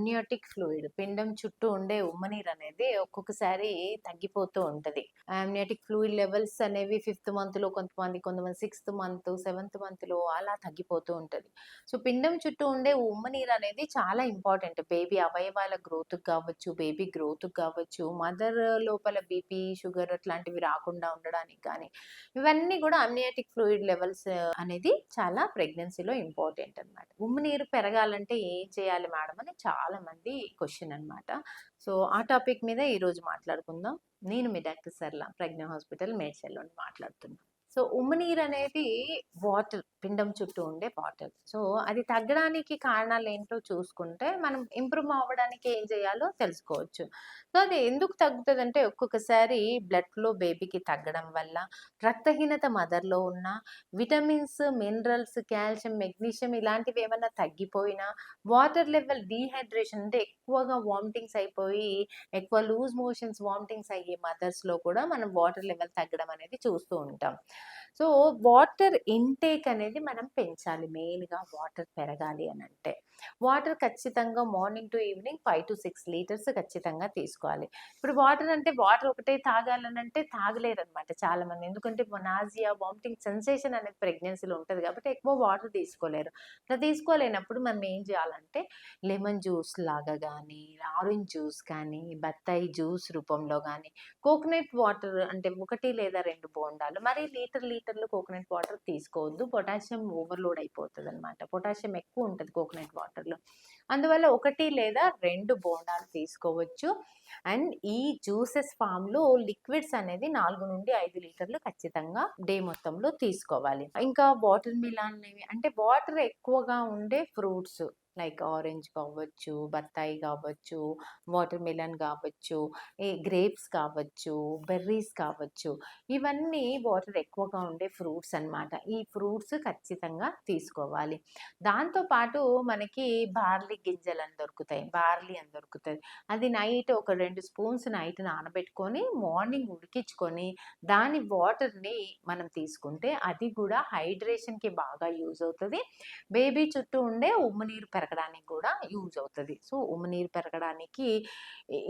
Amniotic fluid పిండం చుట్టూ ఉండే ఉమ్మనీరు అనేది ఒక్కొక్కసారి తగ్గిపోతూ ఉంటుంది. అమ్నియోటిక్ ఫ్లూయిడ్ లెవెల్స్ అనేవి ఫిఫ్త్ మంత్లో కొంతమంది కొంతమంది సిక్స్త్ మంత్ సెవెంత్ మంత్లో అలా తగ్గిపోతూ ఉంటుంది. సో పిండం చుట్టూ ఉండే ఉమ్మనీరు అనేది చాలా ఇంపార్టెంట్. బేబీ అవయవాల గ్రోత్ కావచ్చు బేబీ గ్రోత్ కావచ్చు మదర్ లోపల బీపీ షుగర్ అట్లాంటివి రాకుండా ఉండడానికి కానీ ఇవన్నీ కూడా అమ్నియాటిక్ ఫ్లూయిడ్ లెవెల్స్ అనేది చాలా ప్రెగ్నెన్సీలో ఇంపార్టెంట్ అన్నమాట. ఉమ్మనీరు పెరగాలంటే ఏం చేయాలి మేడం అని చాలా చాలా మంది క్వశ్చన్ అన్నమాట. సో ఆ టాపిక్ మీద ఈ రోజు మాట్లాడుకుందాం. నేను మీ డాక్టర్ సర్లా ప్రజ్ఞ హాస్పిటల్ మేడ్చల్లో మాట్లాడుతున్నాను సో ఉమ్మనీరు అనేది వాటర్ పిండం చుట్టూ ఉండే బాటిల్ సో అది తగ్గడానికి కారణాలు ఏంటో చూసుకుంటే మనం ఇంప్రూవ్ అవ్వడానికి ఏం చేయాలో తెలుసుకోవచ్చు. సో అది ఎందుకు తగ్గుతుంది అంటే ఒక్కొక్కసారి బ్లడ్లో బేబీకి తగ్గడం వల్ల రక్తహీనత మదర్లో ఉన్న విటమిన్స్ మినరల్స్ కాల్షియం మెగ్నీషియం ఇలాంటివి ఏమైనా తగ్గిపోయినా వాటర్ లెవెల్ డీహైడ్రేషన్ అంటే ఎక్కువగా వామిటింగ్స్ అయిపోయి ఎక్కువ లూజ్ మోషన్స్ వామిటింగ్స్ అయ్యే మదర్స్లో కూడా మనం వాటర్ లెవెల్ తగ్గడం అనేది చూస్తూ ఉంటాం. సో వాటర్ ఇంటేక్ అనేది మనం పెంచాలి. మెయిన్గా వాటర్ పెరగాలి అని అంటే. వాటర్ ఖచ్చితంగా morning to evening five to six litres ఖచ్చితంగా తీసుకోవాలి. ఇప్పుడు వాటర్ అంటే వాటర్ ఒకటే తాగాలని అంటే తాగలేరు అనమాట చాలా మంది ఎందుకంటే నాజియా వామిటింగ్ సెన్సేషన్ అనేది ప్రెగ్నెన్సీలో ఉంటుంది కాబట్టి ఎక్కువ వాటర్ తీసుకోలేరు. అట్లా తీసుకోలేనప్పుడు మనం ఏం చేయాలంటే లెమన్ జ్యూస్ లాగా కానీ ఆరెంజ్ జ్యూస్ కానీ బత్తాయి జ్యూస్ రూపంలో కానీ కోకోనట్ వాటర్ అంటే ఒకటి లేదా రెండు బోండాలు మరి లీటర్ లీటర్లు కోకోనట్ వాటర్ తీసుకోవద్దు. పొటాషియం ఓవర్లోడ్ అయిపోతుంది అనమాట పొటాషియం ఎక్కువ ఉంటుంది కోకోనట్ వాటర్లో. అందువల్ల ఒకటి లేదా రెండు బోండాలు తీసుకోవచ్చు. అండ్ ఈ జ్యూసెస్ ఫామ్లో లిక్విడ్స్ అనేది నాలుగు నుండి ఐదు లీటర్లు ఖచ్చితంగా డే మొత్తంలో తీసుకోవాలి. ఇంకా వాటర్ మిలాన్ అంటే వాటర్ ఎక్కువగా ఉండే ఫ్రూట్స్ లైక్ ఆరెంజ్ కావచ్చు బత్తాయి కావచ్చు వాటర్ మిలన్ కావచ్చు ఈ గ్రేప్స్ కావచ్చు బెర్రీస్ కావచ్చు. ఇవన్నీ వాటర్ ఎక్కువగా ఉండే ఫ్రూట్స్ అన్నమాట. ఈ ఫ్రూట్స్ ఖచ్చితంగా తీసుకోవాలి. దాంతోపాటు మనకి బార్లీ గింజలు అని దొరుకుతాయి. బార్లీ అని దొరుకుతుంది అది నైట్ ఒక రెండు స్పూన్స్ నైట్ నానబెట్టుకొని మార్నింగ్ ఉడికించుకొని దాని వాటర్ని మనం తీసుకుంటే అది కూడా హైడ్రేషన్కి బాగా యూజ్ అవుతుంది. బేబీ చుట్టూ ఉండే ఉమ్ము నీరు పెరగడానికి కూడా యూజ్ అవుతుంది. సో ఉమ్మనీరు పెరగడానికి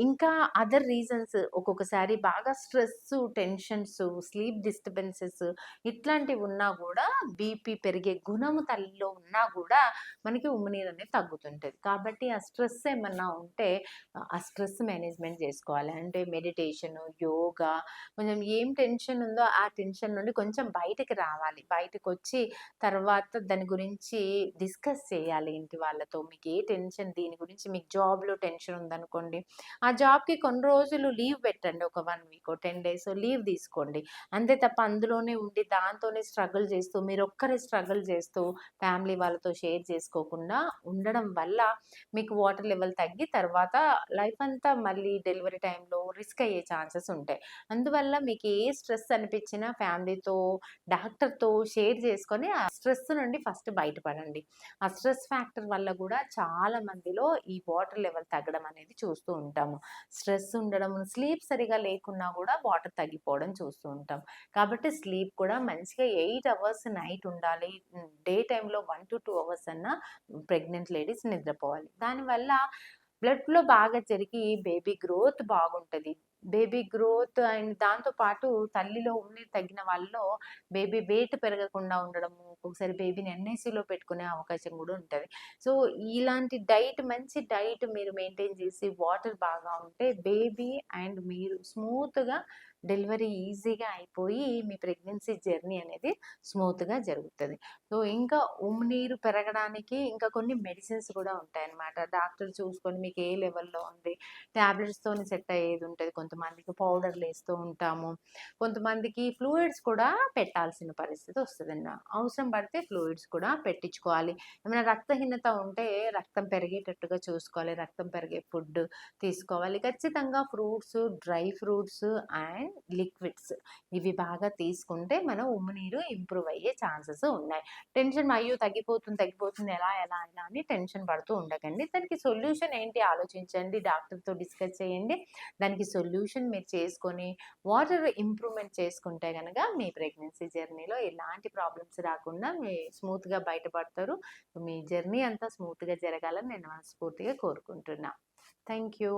ఇంకా అదర్ రీజన్స్ ఒక్కొక్కసారి బాగా స్ట్రెస్ టెన్షన్స్ స్లీప్ డిస్టర్బెన్సెస్ ఇట్లాంటివి ఉన్నా కూడా బీపీ పెరిగే గుణము తల్లిలో ఉన్నా కూడా మనకి ఉమ్మనీరు అనేది తగ్గుతుంటుంది. కాబట్టి ఆ స్ట్రెస్ ఏమన్నా ఉంటే ఆ స్ట్రెస్ మేనేజ్మెంట్ చేసుకోవాలి. అంటే మెడిటేషన్ యోగా కొంచెం ఏం టెన్షన్ ఉందో ఆ టెన్షన్ నుండి కొంచెం బయటకి రావాలి. బయటకు వచ్చి తర్వాత దాని గురించి డిస్కస్ చేయాలి ఇంటి వాళ్ళతో మీకు ఏ టెన్షన్ దీని గురించి మీకు జాబ్లో టెన్షన్ ఉందనుకోండి ఆ జాబ్కి కొన్ని రోజులు లీవ్ పెట్టండి ఒక one week ten days leave తీసుకోండి. అంతే తప్ప అందులోనే ఉండి దాంతోనే స్ట్రగుల్ చేస్తూ మీరు ఒక్కరే స్ట్రగుల్ చేస్తూ ఫ్యామిలీ వాళ్ళతో షేర్ చేసుకోకుండా ఉండడం వల్ల మీకు వాటర్ లెవెల్ తగ్గి తర్వాత లైఫ్ అంతా మళ్ళీ డెలివరీ టైంలో రిస్క్ అయ్యే ఛాన్సెస్ ఉంటాయి. అందువల్ల మీకు ఏ స్ట్రెస్ అనిపించినా ఫ్యామిలీతో డాక్టర్తో షేర్ చేసుకొని ఆ స్ట్రెస్ నుండి ఫస్ట్ బయటపడండి. ఆ స్ట్రెస్ ఫ్యాక్టర్ వల్ల కూడా చాలా మందిలో ఈ వాటర్ లెవెల్ తగ్గడం అనేది చూస్తూ ఉంటాము. స్ట్రెస్ ఉండడం స్లీప్ సరిగా లేకున్నా కూడా వాటర్ తగ్గిపోవడం చూస్తూ ఉంటాం. కాబట్టి స్లీప్ కూడా మంచిగా ఎయిట్ అవర్స్ నైట్ ఉండాలి. డే టైంలో వన్ టు టూ అవర్స్ అన్న ప్రెగ్నెంట్ లేడీస్ నిద్రపోవాలి. దానివల్ల బ్లడ్ ఫ్లో బాగా జరిగి బేబీ గ్రోత్ బాగుంటుంది. బేబీ గ్రోత్ అండ్ దాంతో పాటు తల్లిలో ఉండి తగ్గిన వాళ్ళలో బేబీ వెయిట్ పెరగకుండా ఉండడము ఒక్కొక్కసారి బేబీని ఎన్ఐసీలో పెట్టుకునే అవకాశం కూడా ఉంటుంది. సో ఇలాంటి డైట్ మంచి డైట్ మీరు మెయింటైన్ చేసి వాటర్ బాగా ఉంటే బేబీ అండ్ మీరు స్మూత్గా డెలివరీ ఈజీగా అయిపోయి మీ ప్రెగ్నెన్సీ జర్నీ అనేది స్మూత్గా జరుగుతుంది. సో ఇంకా ఉమ్ము నీరు పెరగడానికి ఇంకా కొన్ని మెడిసిన్స్ కూడా ఉంటాయన్నమాట. డాక్టర్ చూసుకొని మీకు ఏ లెవెల్లో ఉంది ట్యాబ్లెట్స్తో సెట్ అయ్యేది ఉంటుంది కొంతమందికి పౌడర్లు వేస్తూ ఉంటాము. కొంతమందికి ఫ్లూయిడ్స్ కూడా పెట్టాల్సిన పరిస్థితి వస్తుందండి అవసరం పడితే ఫ్లూయిడ్స్ కూడా పెట్టించుకోవాలి. ఏమైనా రక్తహీనత ఉంటే రక్తం పెరిగేటట్టుగా చూసుకోవాలి. రక్తం పెరిగే ఫుడ్ తీసుకోవాలి. ఖచ్చితంగా fruits dry fruits and liquids ఇవి బాగా తీసుకుంటే మన ఉమ్ము నీరు ఇంప్రూవ్ అయ్యే ఛాన్సెస్ ఉన్నాయి. టెన్షన్ అయ్యో తగ్గిపోతుంది తగ్గిపోతుంది ఎలా ఎలా ఎలా అని టెన్షన్ పడుతూ ఉండకండి. దానికి సొల్యూషన్ ఏంటి ఆలోచించండి. డాక్టర్తో డిస్కస్ చేయండి. దానికి సొల్యూషన్ మీరు చేసుకొని వాటర్ ఇంప్రూవ్మెంట్ చేసుకుంటే కనుక మీ ప్రెగ్నెన్సీ జర్నీలో ఎలాంటి ప్రాబ్లమ్స్ రాకుండా మీ స్మూత్గా బయటపడతారు. మీ జర్నీ అంతా స్మూత్గా జరగాలని నేను మనస్ఫూర్తిగా కోరుకుంటున్నా. Thank you